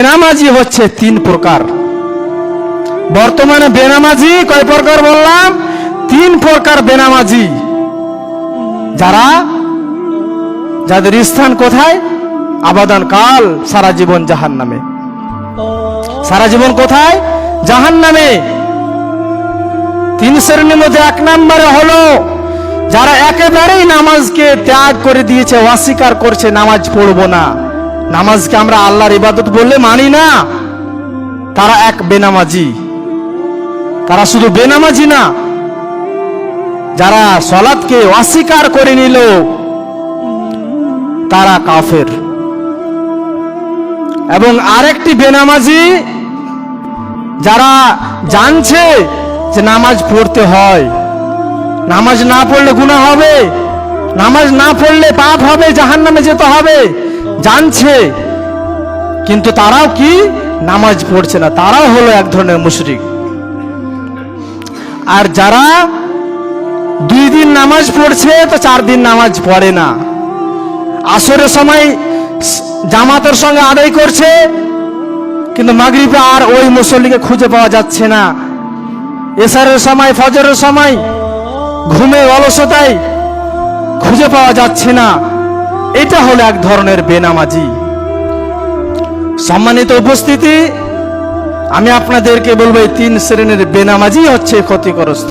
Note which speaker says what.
Speaker 1: বেনামাজি হচ্ছে তিন প্রকার। বর্তমানে বেনামাজি কয় প্রকার বললাম? তিন প্রকার বেনামাজি। যারা, যাদের স্থান কোথায়? আবাদান কাল, সারা জীবন জাহান নামে সারা জীবন কোথায়? জাহান নামে তিন শ্রেণির মধ্যে এক নম্বরে হলো, যারা একেবারেই নামাজকে ত্যাগ করে দিয়েছে, অস্বীকার করছে, নামাজ পড়ব না। নামাজকে আমরা আল্লাহর ইবাদত বললে মানি না। তারা এক বেনামাজি। তারা শুধু বেনামাজি না, যারা সলাদকে অস্বীকার করে নিল, তারা কাফের। এবং আরেকটি বেনামাজি, যারা জানছে যে নামাজ পড়তে হয়, নামাজ না পড়লে গুণা হবে, নামাজ না পড়লে পাপ হবে জাহান নামে যেতে হবে জানছে। কিন্তু তারাও কি? নামাজ পড়ছে না। তারাও হলো এক ধরনের মুশরিক। আর যারা দুই দিন নামাজ পড়ছে, তো চার দিন নামাজ পড়ে না। আসরের সময় জামাতের সঙ্গে আদায় করছে, কিন্তু মাগরিবে আর ওই মুসল্লিকে খুঁজে পাওয়া যাচ্ছে না। এসারের সময়, ফজরের সময় ঘুমে অলসতায় খুঁজে পাওয়া যাচ্ছে না। এটা হলো এক ধরনের বেনামাজি। সম্মানিত উপস্থিতি, আমি আপনাদেরকে বলব এই তিন শ্রেণির বেনামাজি হচ্ছে ক্ষতিগ্রস্ত।